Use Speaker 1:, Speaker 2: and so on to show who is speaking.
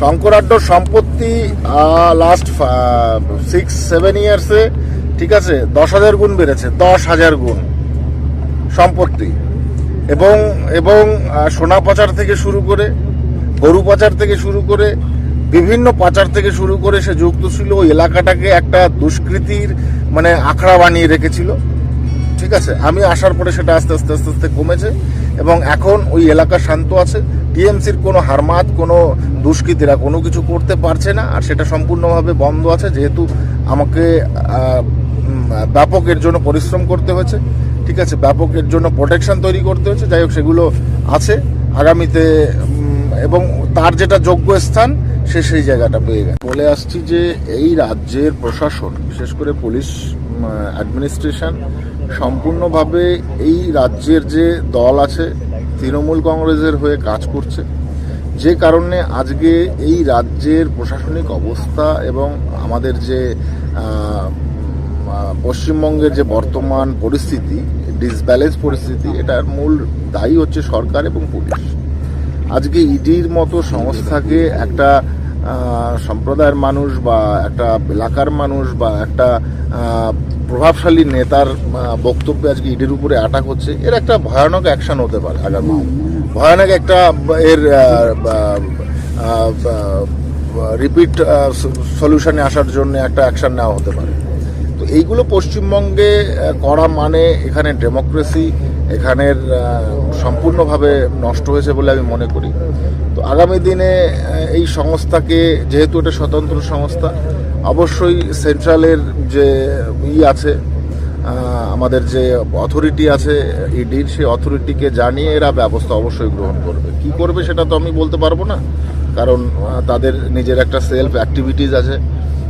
Speaker 1: শঙ্করাড্ড সম্পত্তি last six seven ইয়ার্সে ঠিক আছে, দশ হাজার গুণ বেড়েছে, দশ হাজার গুণ সম্পত্তি। এবং এবং সোনা পাচার থেকে শুরু করে, গরু পাচার থেকে শুরু করে, বিভিন্ন পাচার থেকে শুরু করে সে যুক্ত ছিল, ওই এলাকাটাকে একটা দুষ্কৃতির মানে আখড়া বানিয়ে রেখেছিল। ঠিক আছে, আমি আসার পরে সেটা আস্তে আস্তে আস্তে আস্তে কমেছে। এবং এখন ওই এলাকা শান্ত আছে, টিএমসির কোনো হারমাত, কোনো দুষ্কৃতীরা কোনো কিছু করতে পারছে না আর সেটা সম্পূর্ণভাবে বন্ধ আছে যেহেতু আমাকে আহ, উম, ব্যাপক এর জন্য পরিশ্রম করতে হয়েছে ঠিক আছে? ব্যাপকের জন্য প্রোটেকশন তৈরি করতে হয়েছে যাই হোক সেগুলো আছে আগামীতে এবং তার যেটা যোগ্য স্থান সে সেই জায়গাটা পেয়ে গেছে। বলে আসছি যে এই রাজ্যের প্রশাসন বিশেষ করে পুলিশ অ্যাডমিনিস্ট্রেশন সম্পূর্ণভাবে এই রাজ্যের যে দল আছে তৃণমূল কংগ্রেসের হয়ে কাজ করছে। যে কারণে আজকে এই রাজ্যের প্রশাসনিক অবস্থা এবং আমাদের যে পশ্চিমবঙ্গের যে বর্তমান পরিস্থিতি ডিসব্যালেন্স পরিস্থিতি, এটার মূল দায়ী হচ্ছে সরকার এবং পুলিশ। আজকে ইডির মতো সংস্থাকে একটা সম্প্রদায়ের মানুষ বা একটা এলাকার মানুষ বা একটা প্রভাবশালী নেতার বক্তব্য আজকে ইডির উপরে অ্যাটাক হচ্ছে, এর একটা ভয়ানক অ্যাকশন হতে পারে আগামী ভয়ানক একটা এর রিপিট সলিউশনে আসার জন্য একটা অ্যাকশন নেওয়া হতে পারে। তো এইগুলো পশ্চিমবঙ্গে করা মানে এখানে ডেমোক্রেসি এখানের সম্পূর্ণভাবে নষ্ট হয়েছে বলে আমি মনে করি। তো আগামী দিনে এই সংস্থাকে, যেহেতু এটা স্বতন্ত্র সংস্থা, অবশ্যই সেন্ট্রালের যে ই আছে আমাদের যে অথরিটি আছে, ইডির সেই অথরিটিকে জানিয়ে এরা ব্যবস্থা অবশ্যই গ্রহণ করবে। কি করবে সেটা তো আমি বলতে পারব না, কারণ তাদের নিজের একটা সেলফ অ্যাক্টিভিটিস আছে।